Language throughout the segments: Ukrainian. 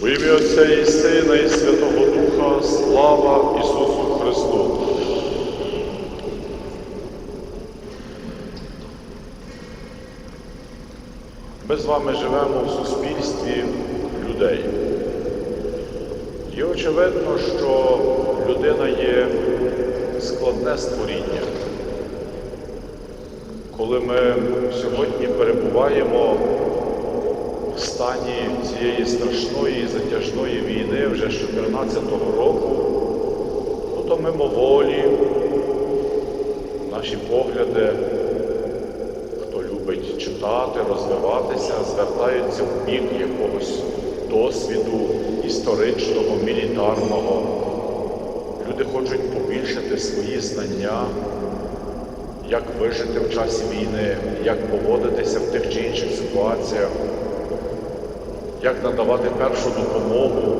В ім'я Отця і Сина, і Святого Духа, слава Ісусу Христу. Ми з вами живемо в суспільстві людей. І очевидно, що людина є складне створіння. Коли ми сьогодні перебуваємо в стані цієї страшної затяжної війни вже з 2014 року, ну то мимоволі наші погляди, хто любить читати, розвиватися, звертаються в бік якогось досвіду історичного, мілітарного. Люди хочуть побільшити свої знання, як вижити в часі війни, як поводитися в тих чи інших ситуаціях як надавати першу допомогу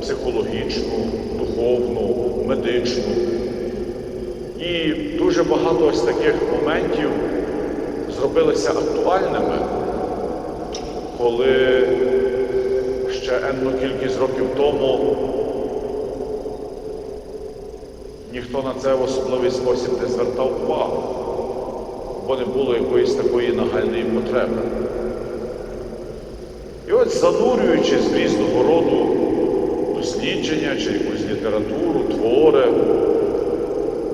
психологічну, духовну, медичну. І дуже багато ось таких моментів зробилися актуальними, коли ще енну кількість років тому ніхто на це в особливий спосіб не звертав увагу, бо не було якоїсь такої нагальної потреби. І от занурюючись в різного роду дослідження чи якусь літературу, твори,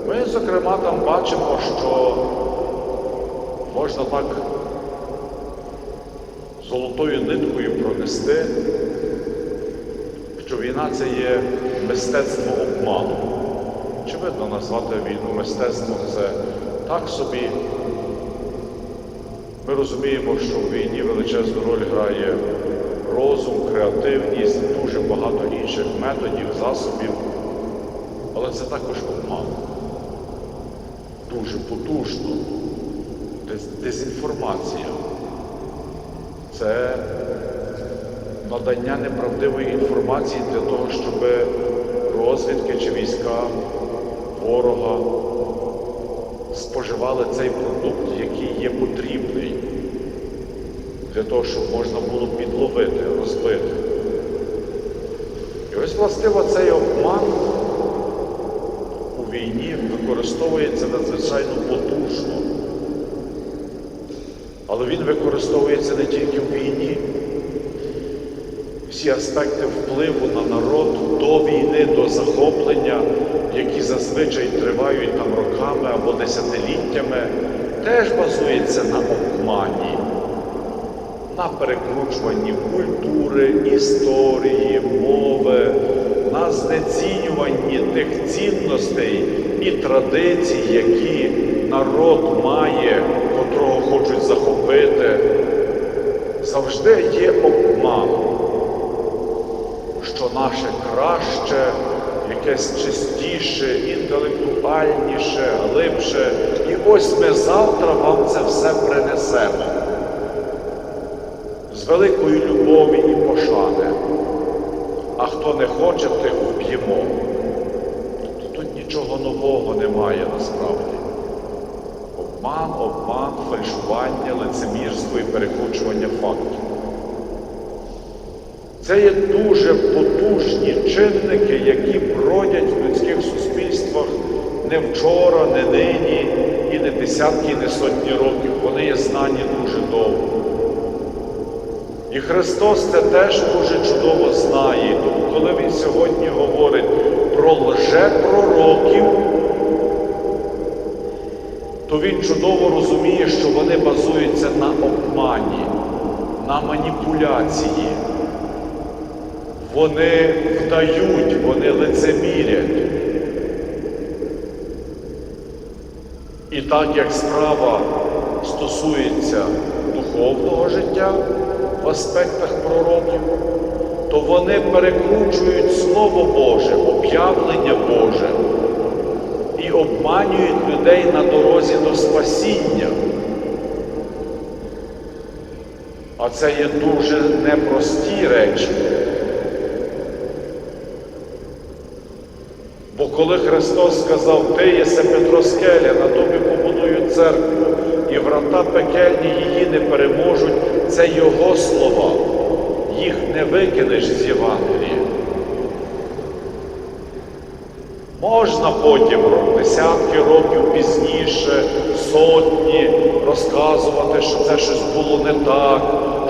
ми, зокрема, там бачимо, що можна так золотою ниткою пронести, що війна це є мистецтво обману. Очевидно, назвати війну мистецтвом це так собі. Ми розуміємо, що в війні величезну роль грає розум, креативність, дуже багато інших методів, засобів, але це також обман. Дуже потужно. Дезінформація. Це надання неправдивої інформації для того, щоб розвідки чи війська ворога споживали цей продукт, який є потрібний для того, щоб можна було підловити, розбити. І ось, властиво, цей обман у війні використовується надзвичайно потужно. Але він використовується не тільки в війні. Всі аспекти впливу на народ до війни, до захоплення, які зазвичай тривають там роками або десятиліттями, теж базується на обмані, на перекручуванні культури, історії, мови, на знецінюванні тих цінностей і традицій, які народ має, котрого хочуть захопити. Завжди є обман що наше краще, якесь чистіше, інтелектуальніше, глибше. І ось ми завтра вам це все принесемо великої любові і пошани. А хто не хоче, тих. Тобто тут нічого нового немає насправді. Обман, обман, фальшування, лицемірство і перекручування фактів. Це є дуже потужні чинники, які бродять в людських суспільствах не вчора, не нині, і не десятки, і не сотні років. Вони є знані дуже довго. І Христос це теж дуже чудово знає. Тому, коли Він сьогодні говорить про лжепророків, то Він чудово розуміє, що вони базуються на обмані, на маніпуляції. Вони вдають, вони лицемірять. І так як справа стосується духовного життя в аспектах пророків, то вони перекручують Слово Боже, об'явлення Боже і обманюють людей на дорозі до спасіння. А це є дуже непрості речі. Бо коли Христос сказав, ти єси Петро Скеля, на тобі побудую церкву, і врата пекельні її це Його слова. їх не викинеш з Євангелія. Можна потім, десятки років пізніше, сотні, розказувати, що це щось було не так,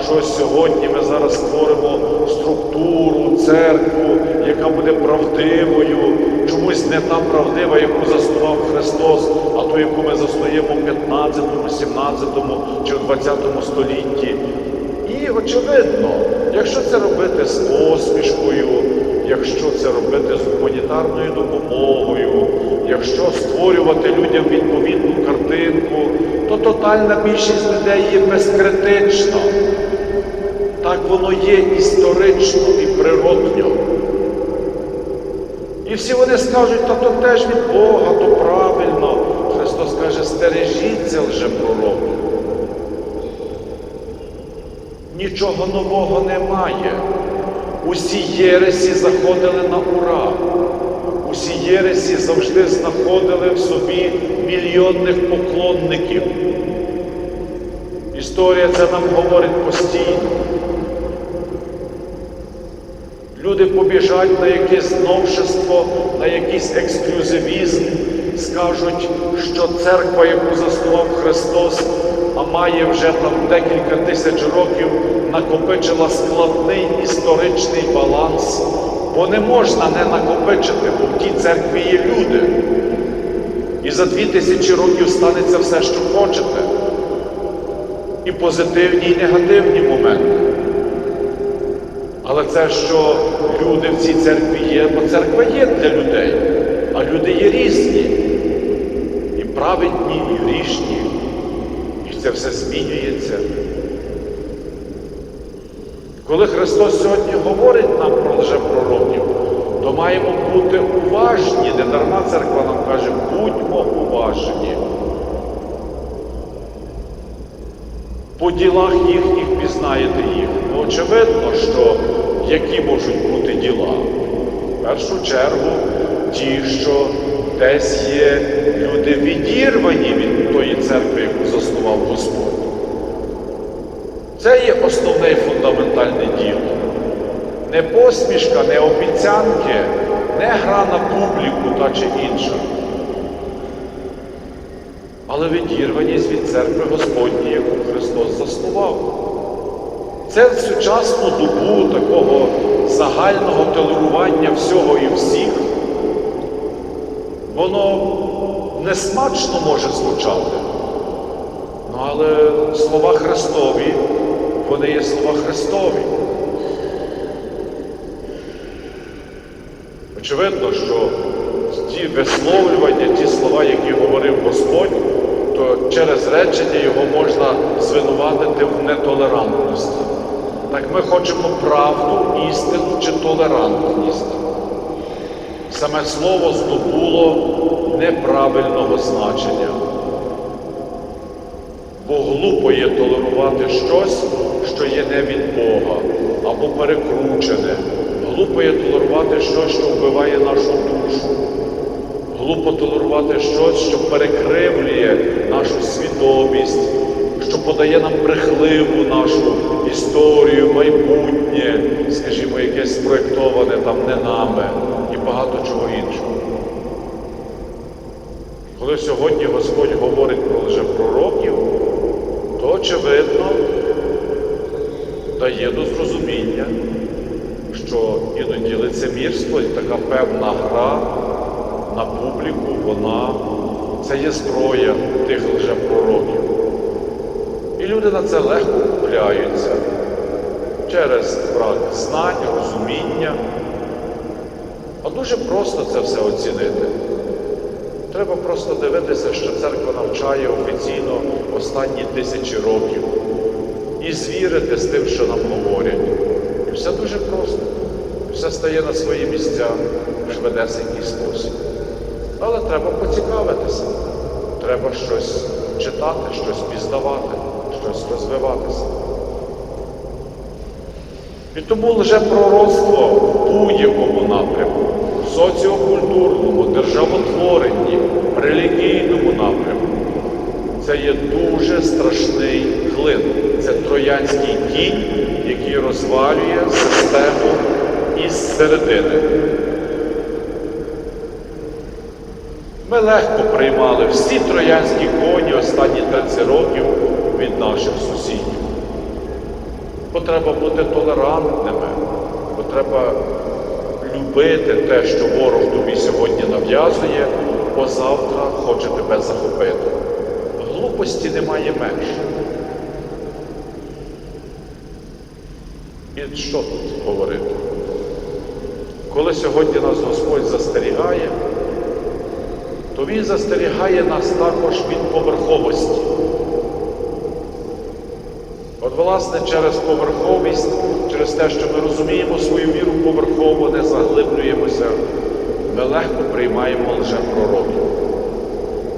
що сьогодні ми зараз створимо структуру, церкву, яка буде правдивою, чомусь не та правдива, яку заснував Христос, а ту, яку ми заснуємо в 15, 17 чи в 20 столітті. І очевидно, якщо це робити з посмішкою, якщо це робити з гуманітарною допомогою, якщо створювати людям відповідну картинку, то тотальна більшість людей є безкритична. Так воно є історично і природньо. І всі вони скажуть, та то теж від Бога, то правильно. Христос каже, стережіться лжепророків. Нічого нового немає. Усі єресі заходили на ура. Усі єресі завжди знаходили в собі мільйонних поклонників. Історія це нам говорить постійно. Люди побіжать на якесь новшество, на якийсь ексклюзивізм, скажуть, що церква, яку заснував Христос, а має вже там декілька тисяч років, накопичила складний історичний баланс, бо не можна не накопичити, бо в тій церкві є люди. І за дві тисячі років станеться все, що хочете. І позитивні, і негативні моменти. Але це, що люди в цій церкві є, бо церква є для людей, а люди є різні, і праведні, і грішні, і це все змінюється. Коли Христос сьогодні говорить нам про лжепророків, то маємо бути уважні, не дарма церква нам каже, будьмо уважні. По ділах їхніх пізнаєте їх. Ну, очевидно, що які можуть бути діла. В першу чергу ті, що десь є люди відірвані від тої церкви, яку заснував Господь. Це є основне і фундаментальне діло. Не посмішка, не обіцянки, не гра на публіку та чи інша. Але відірваність від церкви Господньої, яку Христос заснував. Це сучасну добу такого загального толерування всього і всіх, воно несмачно може звучати. Ну, але слова Христові, вони є слова Христові. Очевидно, що ті висловлювання, ті слова, які говорив Господь, то через речення його можна звинуватити в нетолерантності. Так ми хочемо правду, істину чи толерантність. Саме слово здобуло неправильного значення. Бо глупо є толерувати щось, що є не від Бога або перекручене. Глупо є толерувати щось, що вбиває нашу душу. Глупо толерувати щось, що перекривлює нашу свідомість, що подає нам брехливу нашу історію, майбутнє, скажімо, якесь спроєктоване там не нами і багато чого іншого. Коли сьогодні Господь говорить про лжепророків, то очевидно дає до зрозуміння, що іноді лицемірство і така певна гра на публіку, вона це є зброя тих лжепророків. І люди на це легко купляються через брак знань, розуміння. А дуже просто це все оцінити. Треба просто дивитися, що церква навчає офіційно останні тисячі років і звірити з тим, що нам говорять. І все дуже просто. Все стає на свої місця в швидесенький спосіб. Але треба поцікавитися, треба щось читати, щось пізнавати, щось розвиватися. І тому лжепророцтво в будь-якому напрямку, в соціокультурному, державотворенні, релігійному напрямку, це є дуже страшний клин. Це троянський кінь, який розвалює систему із середини. Ми легко приймали всі троянські коні останні 30 років від наших сусідів. Бо треба бути толерантними, бо треба любити те, що ворог тобі сьогодні нав'язує, бо завтра хоче тебе захопити. Глупості немає меж. І що тут говорити? Коли сьогодні нас Господь застерігає, то Він застерігає нас також від поверховості. Власне, через поверховість, через те, що ми розуміємо свою віру поверхово, не заглиблюємося, ми легко приймаємо лжепророків.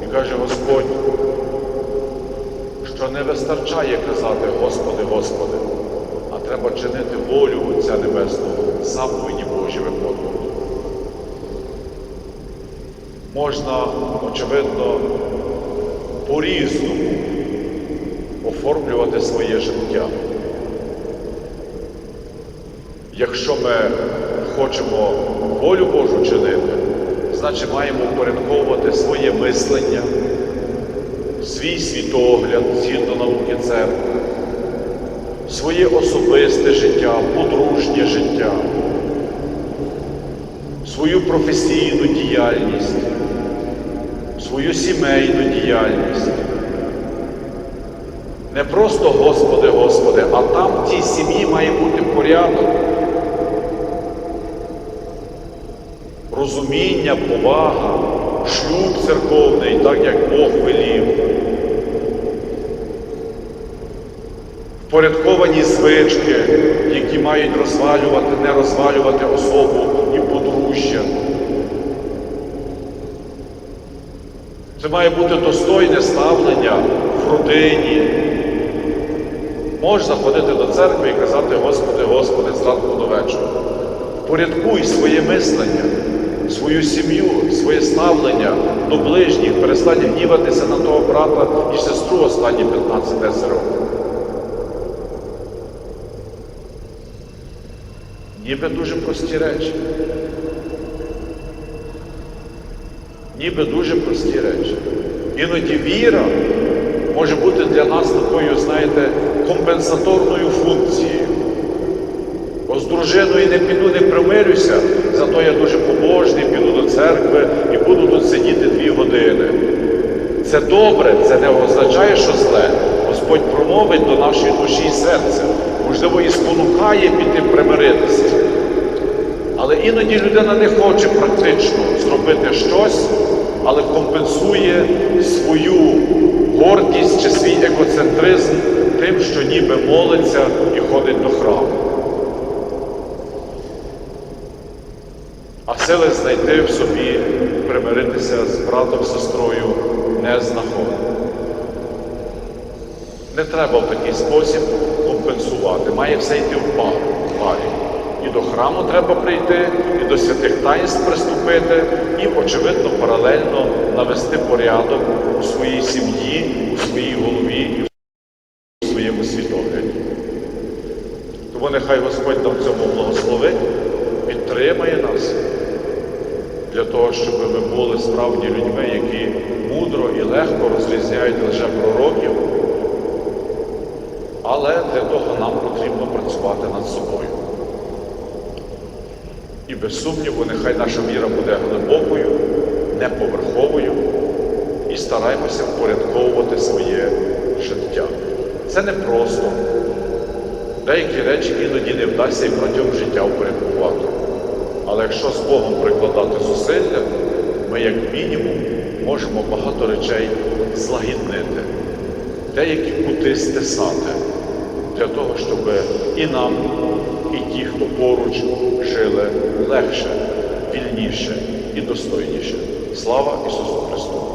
І каже Господь, що не вистачає казати Господи, Господи, а треба чинити волю Отця Небесного, заповіді Божі виконувати. Можна, очевидно, по-різному оформлювати своє життя. Якщо ми хочемо волю Божу чинити, значить маємо упорядковувати своє мислення, свій світогляд згідно науки церкви, своє особисте життя, подружнє життя, свою професійну діяльність, свою сімейну діяльність. Не просто Господи, Господи, а там в тій сім'ї має бути порядок. Розуміння, повага, шлюб церковний, так як Бог велів. Впорядковані звички, які мають розвалювати, не розвалювати особу і подружжя. Це має бути достойне ставлення в родині. Можна ходити до церкви і казати, Господи, Господи, зранку до вечора. Порядкуй своє мислення, свою сім'ю, своє ставлення до ближніх, перестань гніватися на того брата і сестру останні 15-10 років. Ніби дуже прості речі. Ніби дуже прості речі. Іноді віра може бути для нас такою, знаєте, компенсаторною функцією. Бо з дружиною не піду, не примирюся, зато я дуже побожний, піду до церкви і буду тут сидіти дві години. Це добре, це не означає, що зле. Господь промовить до нашої душі і серця. Можливо, і спонукає піти примиритися. Але іноді людина не хоче практично зробити щось, але компенсує свою гордість чи свій егоцентризм тим, що ніби молиться і ходить до храму. А сили знайти в собі, примиритися з братом, сестрою не знаходить. Не треба в такий спосіб компенсувати. Має все йти в парі. І до храму треба прийти, і до святих таїнств приступити, і, очевидно, паралельно навести порядок у своїй сім'ї, у своїй голові і у своєму світогляді. Тому нехай Господь нам цьому благословить, підтримає нас для того, щоб ми були справді людьми, які мудро і легко розрізняють лжепророків, але для того нам потрібно працювати над собою. І без сумніву, нехай наша віра буде глибокою, неповерховою, і стараємося впорядковувати своє життя. Це не просто. Деякі речі іноді не вдасться і протягом життя впорядкувати. Але якщо з Богом прикладати зусилля, ми, як мінімум, можемо багато речей злагіднити, деякі кути стисати, для того, щоб і нам, і ті, хто поруч, жили легше, вільніше і достойніше. Слава Ісусу Христу!